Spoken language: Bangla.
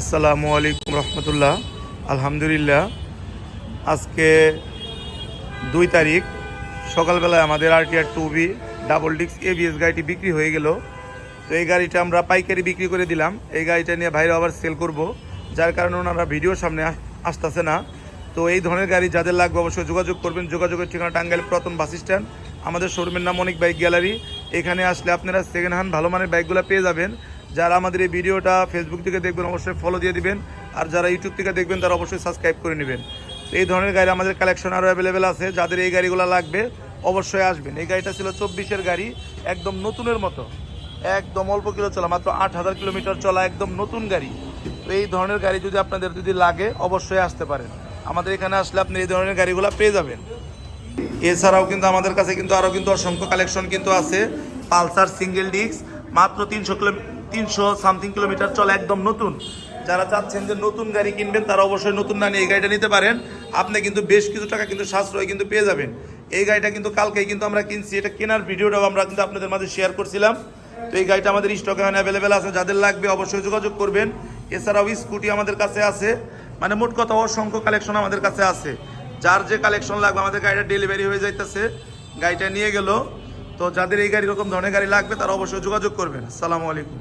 আসসালামু আলাইকুম রহমতুল্লাহ। আলহামদুলিল্লাহ, আজকে দুই তারিখ, সকালবেলায় আমাদের আর আরটিআর টু বি ডাবল ডিক্স এবিএস গাড়িটি বিক্রি হয়ে গেল। তো এই গাড়িটা আমরা পাইকারি বিক্রি করে দিলাম। এই গাড়িটা নিয়ে ভাইরা আবার সেল করব, যার কারণে ওনারা ভিডিওর সামনে আসতেছে না। তো এই ধরনের গাড়ি যাদের লাগবে অবশ্যই যোগাযোগ করবেন। যোগাযোগের ঠিকানা টাঙ্গাইল প্রথম বাস স্ট্যান্ড। আমাদের শোরুমের নাম অনেক বাইক গ্যালারি। এখানে আসলে আপনারা সেকেন্ড হ্যান্ড ভালো মানের বাইকগুলো পেয়ে যাবেন। যারা আমাদের এই ভিডিওটা ফেসবুক থেকে দেখবেন অবশ্যই ফলো দিয়ে দিবেন। আর যারা ইউটিউব থেকে দেখবেন, তারা অবশ্যই সাবস্ক্রাইব করে নেবেন। এই ধরনের গাড়ি আমাদের কালেকশন আরও অ্যাভেলেবেল আছে। যাদের এই গাড়িগুলো লাগবে, অবশ্যই আসবেন। এই গাড়িটা ছিল চব্বিশের গাড়ি, একদম নতুনের মতো। একদম অল্প কিলো চলা, মাত্র আট হাজার কিলোমিটার চলা একদম নতুন গাড়ি। তো এই ধরনের গাড়ি যদি আপনাদের যদি লাগে, অবশ্যই আসতে পারেন। আমাদের এখানে আসলে আপনি এই ধরনের গাড়িগুলো পেয়ে যাবেন। এছাড়াও কিন্তু আমাদের কাছে কিন্তু আরও কিন্তু অসংখ্য কালেকশন কিন্তু আছে। পালসার সিঙ্গেল ডিস্ক মাত্র তিনশো কিলো তিনশো সামথিং কিলোমিটার চলে একদম নতুন। যারা চাচ্ছেন যে নতুন গাড়ি কিনবেন, তারা অবশ্যই নতুন না নিয়ে এই গাড়িটা নিতে পারেন। আপনি কিন্তু বেশ কিছু টাকা কিন্তু সাশ্রয় কিন্তু পেয়ে যাবেন। এই গাড়িটা কিন্তু কালকেই কিন্তু আমরা কিনছি। এটা কেনার ভিডিওটাও আমরা কিন্তু আপনাদের মাঝে শেয়ার করছিলাম। তো এই গাড়িটা আমাদের স্টকে অ্যাভেলেবেল আছে। যাদের লাগবে অবশ্যই যোগাযোগ করবেন। এছাড়াও স্কুটি আমাদের কাছে আছে। মানে মোট কথা, অসংখ্য কালেকশন আমাদের কাছে আছে। যার যে কালেকশন লাগবে, আমাদের গাড়িটা ডেলিভারি হয়ে যাইতেছে। গাড়িটা নিয়ে গেল। তো যাদের এই গাড়ি এরকম ধরনের গাড়ি লাগবে, তারা অবশ্যই যোগাযোগ করবেন। আসসালামু আলাইকুম।